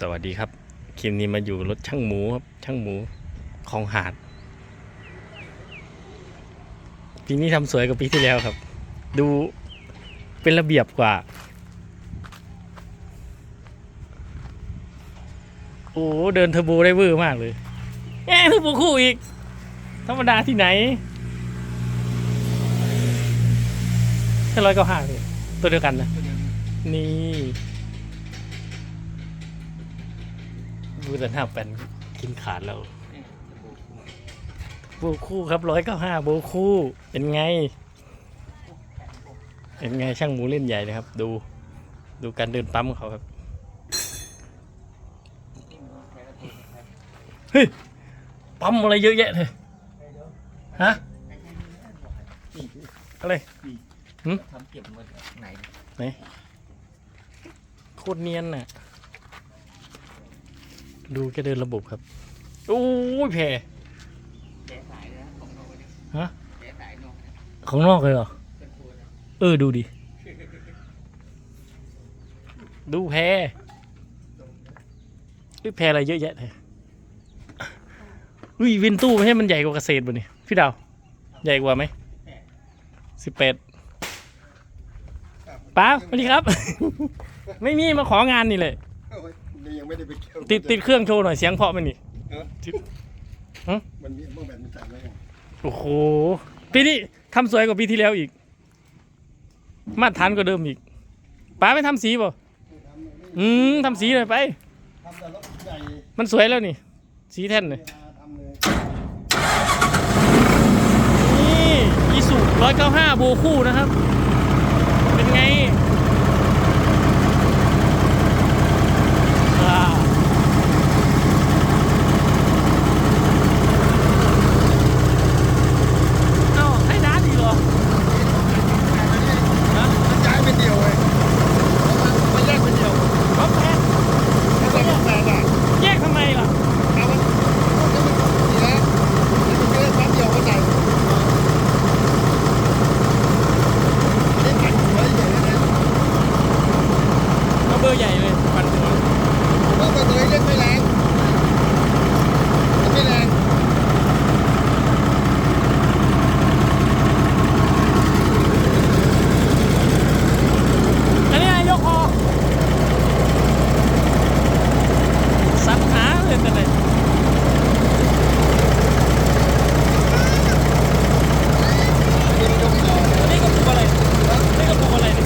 สวัสดีครับคลิปนี้มาอยู่รถช่างหมูครับช่างหมูของหาด ปีนี้ทำสวยกว่าปีที่แล้วครับ ดูเป็นระเบียบกว่า โอ้เดินเทอร์โบได้เวอร์มากเลยแอะเทอร์โบคู่อีก ธรรมดาที่ไหนแค่ร้อยเก้าห้าเลยตัวเดียวกันนะนี่ ดูแต่หน้าแปนกินขาดแล้วโบคู่ครับร้อยเก้าห้าโบคู่เป็นไง เป็นไงช่างหมูเล่นใหญ่นะครับ ดูดูการเดินปั๊มของเขาครับเฮ้ยปั๊มอะไรเยอะแยะเลยฮะอะไรทำเก็บมาจากไหนไหนโคตรเนียนน่ะ ดูแกเดินระบบครับโอ้ยแพรแกะสายนะของนอกเนี่ยฮะแกะสายนอกของนอกเลยเหรอ เออ ดูดิ ดูแพรอุ้ยแพรอะไรเยอะแยะเลยอุ้ยวินตู้ไม่ใช่มันใหญ่กว่าเกษตรบ่นี่พี่ดาว ใหญ่กว่าไหมสิบแปดป้าสวัสดีครับ ไม่มีมาของานนี่เลย โอ้ยยังไม่ได้ไปเที่ยวติดติดเครื่องโชว์หน่อยเสียงเพราะมันนี่เออติดมันมีเมื่อแบบมันจัดไว้ไงโอ้โหปีนี้ทำสวยกว่าปีที่แล้วอีก มาตรฐานกว่าเดิมอีกป้าไม่ทำสีป่ะอืมทำสีเลยไป ทำแต่รถใหญ่มันสวยแล้วนี่ สีแท่นเลยเวลาทำเลยนี่อีสุร้อยเก้าห้าโบคู่นะครับ เป็นไงอ่าเอ้าให้ด้านอีกเหรอฮะ มันย้ายเป็นเดียวเลยมันแยกเป็นเดียว รถแพง แล้วก็แปดอะ แยกทำไมล่ะ เอามันดีแล้วมันก็เลยแป๊บเดียวเข้าใจนี่ผันหัวใหญ่เลยนะ เอาเบอร์ใหญ่เลยปันหัว ผมว่าตัวนี้เล่นไม่แรงมันไม่แรง อันนี้ยกคอสัญหาเลยแต่ไหน เป็นยกต่อ อันนี้ก็ปลูกอะไรนี่ก็ปลูกอะไรนี่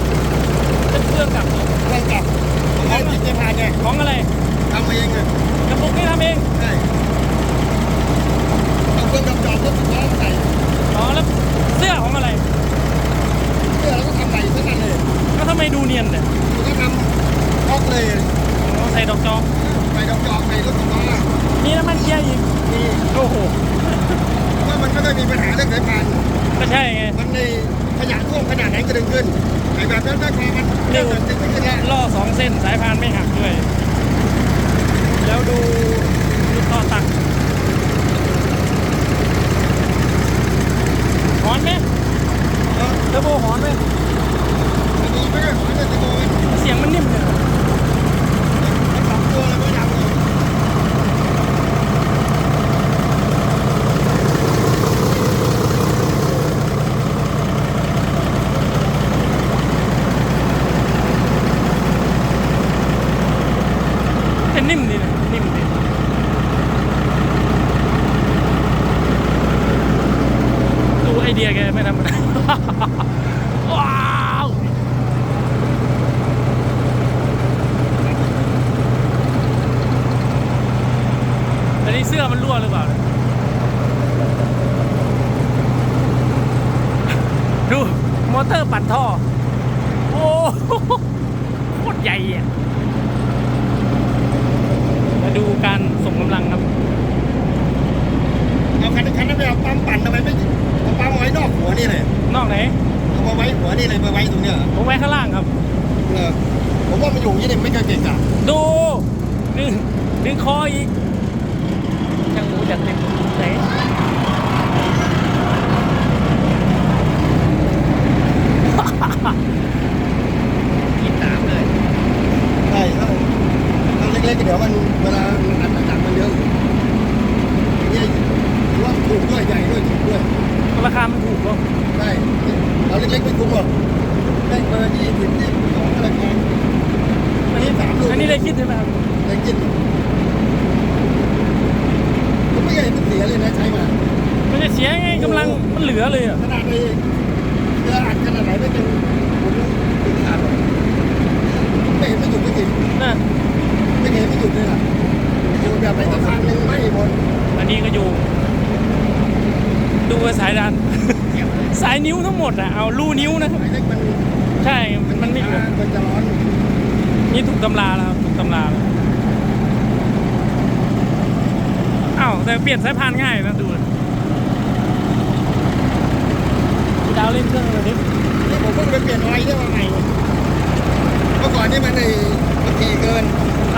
เป็นเครื่องกลับเหรอ อะไรกลับของไอ้ที่จะผ่านไง ของอะไร ทำเองไง กระปุกนี่ทำเอง ใช่เอาเครื่องกำจอบรถสิบล้อใส่ อ๋อแล้วเสื้อของอะไร เพื่อแล้วก็ทำใหม่ทั้งนั้นเลย แล้วทำไมดูเนียนเนี่ย มันก็ทำออกเลย อ๋อใส่ดอกจอก ใส่กำจอบใส่รถสิบล้อ มีน้ำมันเกียร์อีก นี่ โอ้โห ว่ามันไม่ได้มีปัญหาเรื่องสายพาน ก็ ใช่ไง มันในขยะท่วมขนาดไหนก็ดึงขึ้นไอ้แบบนั้นไม่พอมันเรื่องดึงไม่ขึ้นแล้วล่อสองเส้นสายพานไม่หักด้วย แล้วดูดูต่อตักหอนไหมเออเทอร์โบหอนไหมตะโกนไม่ได้หอนเลยตะโกนเสียงมันนิ่มเลย มันสองตัวเลยไม่ดังเลย แต่นิ่มดีนะนิ่มดีดูไอเดี ยแกไม่ธรรมดาว้าวอันนี้เสื้อมันรั่วหรือเปล่า ดู มอเตอร์ปั่นท่อ โอ้โหโคตรใหญ่อะมาดูการส่งกำลังครับ เอาคันคันนั้นไปเอาปั๊มปั่นทำไมไม่ เอาปั๊มเอาไว้นอกหัวนี่เลยนอกไหนเอามาไว้หัวนี่เลยมาไว้ตรงเนี้ยผมไว้ข้างล่างครับเออผมว่ามันอยู่อย่างนี้เนี่ยไม่เคยเก่งกะดูดึงดึงคออีกช่างหมูจัดเต็มไหนกินน้ำเลยใช่ถ้าถ้าเล่น เล็กๆเดี๋ยวมันเวลาอัดจักมันเยอะเนี่ยถือว่าถูกด้วยใหญ่ด้วยถูกด้วย ราคามันถูก เนาะใช่เอาเล็กๆไม่คุ้มหรอกได้เบอร์ยี่สิบยี่สิบสองอะไรกันอันนี้สามลูกอันนี้ได้คิดใช่ไหมครับได้กินผมไม่เคยเห็นมันเสียเลยนะใช้มามันจะเสียไงกำลังมันเหลือเลยอะขนาดไปเรืออัดขนาดไหนไม่เป็นผมถึงขาดหรอกไม่เห็นไม่หยุดไม่กิน นะ ไม่เห็นไม่หยุดเลยล่ะอยู่แบบไหนสักครั้งหนึ่งไม่หมด อันนี้ก็อยู่ ดูสายดัน สาย นิ้วทั้งหมดอะเอารูนิ้วนะครับไอ้เล็กมันใช่มันไม่เหลือมันจะร้อนนี่ถูกตำราแล้วครับถูกตำราแล้วอ้าวแต่เปลี่ยนสายพานง่ายนะดูพี่ดาวเล่นเครื่องอะไรดินี่ผมเพิ่งไปเปลี่ยนไอได้ว่าไงเมื่อก่อนนี่มันไอ้มันทีเกิน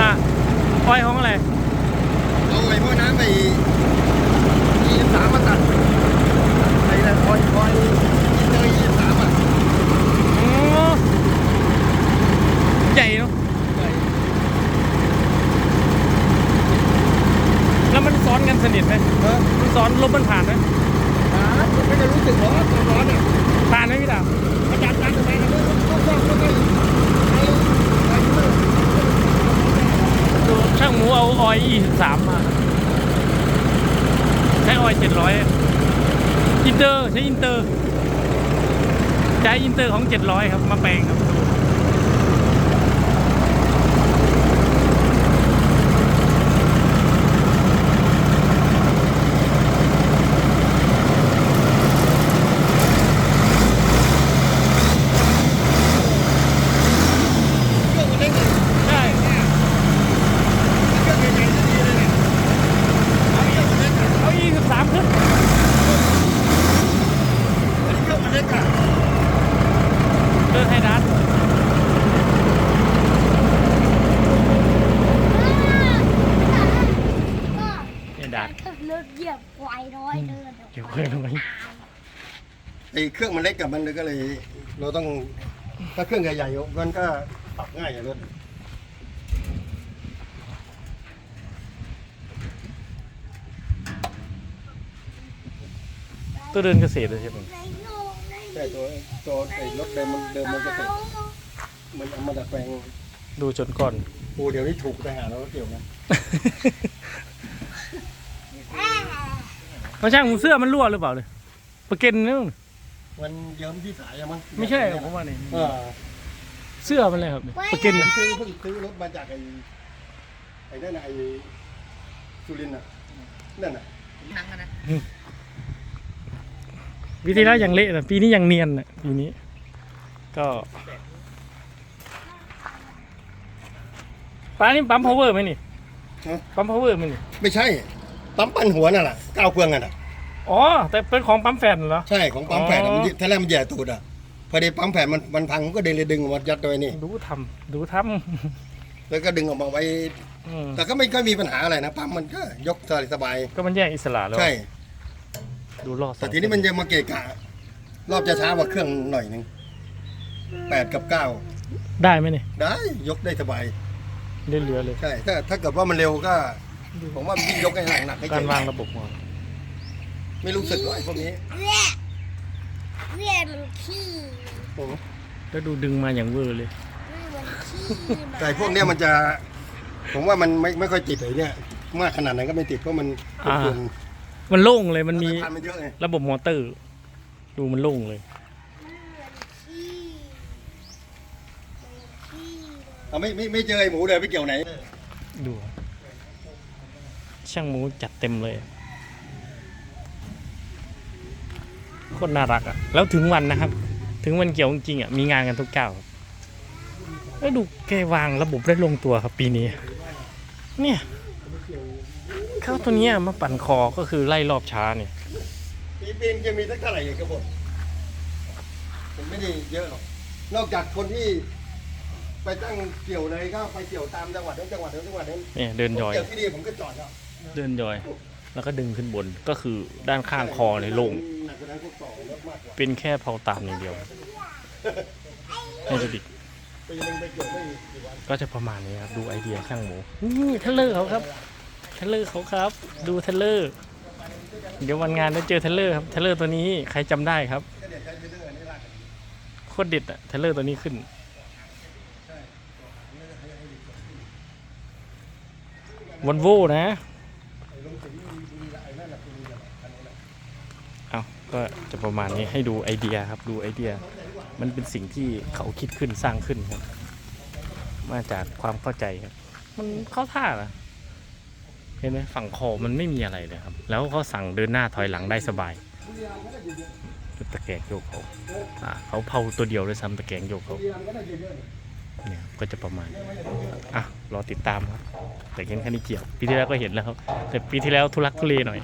อะออยของอะไรเอาไอ้พวกน้ำไปยี่สิบสามมาตัดไอ้นั่นคอยคอยเจอยี่สิบสามอะ อ๋อใหญ่เนาะแล้วมันซ้อนกันสนิทไหม เออ มันซ้อนลมมันผ่านไหม หาไม่ได้รู้สึกร้อนร้อนอะ ผ่านไหมพี่ดาว อาจารย์การทำไมนะต้องต้องต้องต้องไอ้ไอ้เรื่อง ดูช่างหมูเอาอยอีสามมา ใช้ออยเจ็ดร้อยอินเตอร์ ใช้อินเตอร์ ใช้อินเตอร์ของเจ็ดร้อยครับ มาแปลงครับ เครื่องมันเล็กเลย ใช่ เครื่องใหญ่ๆดีเลยเนี่ยเอาเครื่องมันเล็กอะ เอาอีสิบสามขึ้น เครื่องมันเล็ กอะเดินให้ดันเนี่ยดันรถเหยียบควายน้อยเดินเดี๋ยวเพื่อนไว้ไอ้เครื่องมันเล็กกับมันเลยก็เลย เราต้องถ้าเครื่องใหญ่ๆมันก็ปรับง่ายอย่างรถตัวเดินเกษตรเลยใช่ไหม ในโลกในใช่ตัวตัวไอ้รถเดิมมันเดิมมันก็เป็นมันเอามาดัดแปลงดูจนก่อนโอ้เดี๋ยวนี้ถูกไปหาเราเกี่ยวนะเขาช่างหมูเสื้อมันรั่วหรือเปล่าเลยประเก็นนี่มั้งมันเยิ้มที่สายอะมั้งไม่ใช่หรอกผมว่านี่เออเสื้อมันเลยครับเนี่ยประเก็นผมน่ะซื้อเพิ่งซื้อรถมาจากไอ้ไอ้นั่นน่ะไอ้สุรินทร์น่ะนั่นน่ะ หนังอะนะ ปีที่แล้วยังเละนะปีนี้ยังเนียนนะปีนี้ ก็ป้านี่ปั๊ม power ไหมนี่ฮะปั๊ม power ไหมนี่ไม่ใช่ ปั๊มปั้นหัวนั่นแหละก้าวเครื่องอะน่ะ อ๋อแต่เป็นของปั๊มแฟนเหรอ ใช่ของปั๊มแผ่นอะอ๋อมันถ้าแรกมันแย่ตูดอะ พอดีปั๊มแผ่นมันมันพังก็เดินเลยดึงออกมายัดไว้นี่ ดูทำดูทแล้วก็ดึงออกมาไว้ำอืมแต่ก็ไม่ค่อยมีปัญหาอะไรนะปั๊มมันก็ยกสบายก็มันแยกอิสระแล้ว ๆใช่ ดูรอดแต่ทีนี้มันยังมาเกะกะ รอบจะช้ากว่าเครื่องหน่อยหนึงแปดกับเก้าได้ไหมนี่ได้ยกได้สบาย เลื่อนเรือเลยใช่ ถ้าถ้าเกิดว่ามันเร็วก็ ผมว่ามันยิ่งยกให้หนักหนักให้การเจ็บวางระบบของไม่รู้สึกว่าไอ้พวกนี้เวียเวียมันขี้โอ้โหแล้วดูดึงมาอย่างเวอร์เลยมันขี้แต่พวกเนี้ยมันจะ ผมว่ามันไม่ไม่ค่อยติดเลยเนี่ย มากขนาดไหนก็ไม่ติดเพราะมันอ่าควบคุม มันโล่งเลยมันมีพันมันเยอะไงระบบมอเตอร์ ดูมันโล่งเลยขี้ขี้เอาไม่ไม่ไม่เจอไอ้หมูเลยไปเกี่ยวไหน ดู ช่างหมูจัดเต็มเลยโคตรน่ารักอะ แล้วถึงวันนะครับ ถึงวันเกี่ยวจริงๆอะ มีงานกันทุกเก้าครับแล้วดูแกวางระบบได้ลงตัวครับปีนี้ เนี่ยเข้าตัวเนี้ยมาปั่นคอก็คือไล่รอบช้าเนี่ยปีปีนจะมีสักเท่าไหร่กระบอกมันไม่ได้เยอะหรอก นอกจากคนที่ ไปตั้งเกี่ยวเลยก็ไปเกี่ยวตามจังหวัดนั้นจังหวัดนั้นจังหวัดนั้นเนี่ยเดินยอยผมเกี่ยวที่นี่ผมก็จอดแล้วเดินยอย แล้วก็ดึงขึ้นบนก็คือด้านข้างคอเลยโล่งหนักกว่านั้นพวกต่อรถมากกว่าเป็นแค่เผาตามอย่างเดียวให้ดูดิไปปีหนึงไปเกี่ยวไม่กี่วันก็จะประมาณนี้ครับ ดูไอเดียช่างหมู นี่เทเลอร์เขาครับ เทเลอร์เขาครับ ดูเทเลอร์ เดี๋ยววันงานได้เจอเทเลอร์ครับเทเลอร์ตัวนี้ใครจำได้ครับโคตรเด็ดอะเทเลอร์ตัวนี้ขึ้นวันโวนะไอ้นะเอาก็จะประมาณนี้ให้ดูไอเดียครับดูไอเดีย มันเป็นสิ่งที่เขาคิดขึ้นสร้างขึ้นครับ มาจากความเข้าใจครับ มันเข้าท่านะเห็นไหมฝั่งคอมันไม่มีอะไรเลยครับ แล้วเขาสั่งเดินหน้าถอยหลังได้สบายตะแกรงโยกเขาเขาเผาตัวเดียวเลยซ้ำตะแกรงโยกเขาก็ได้เนี่ยก็จะประมาณอะรอติดตามครับแต่เห็นแค่นี้เกี่ยวปีที่แล้วก็เห็นแล้วครับแต่ปีที่แล้วทุลักทุเลหน่อย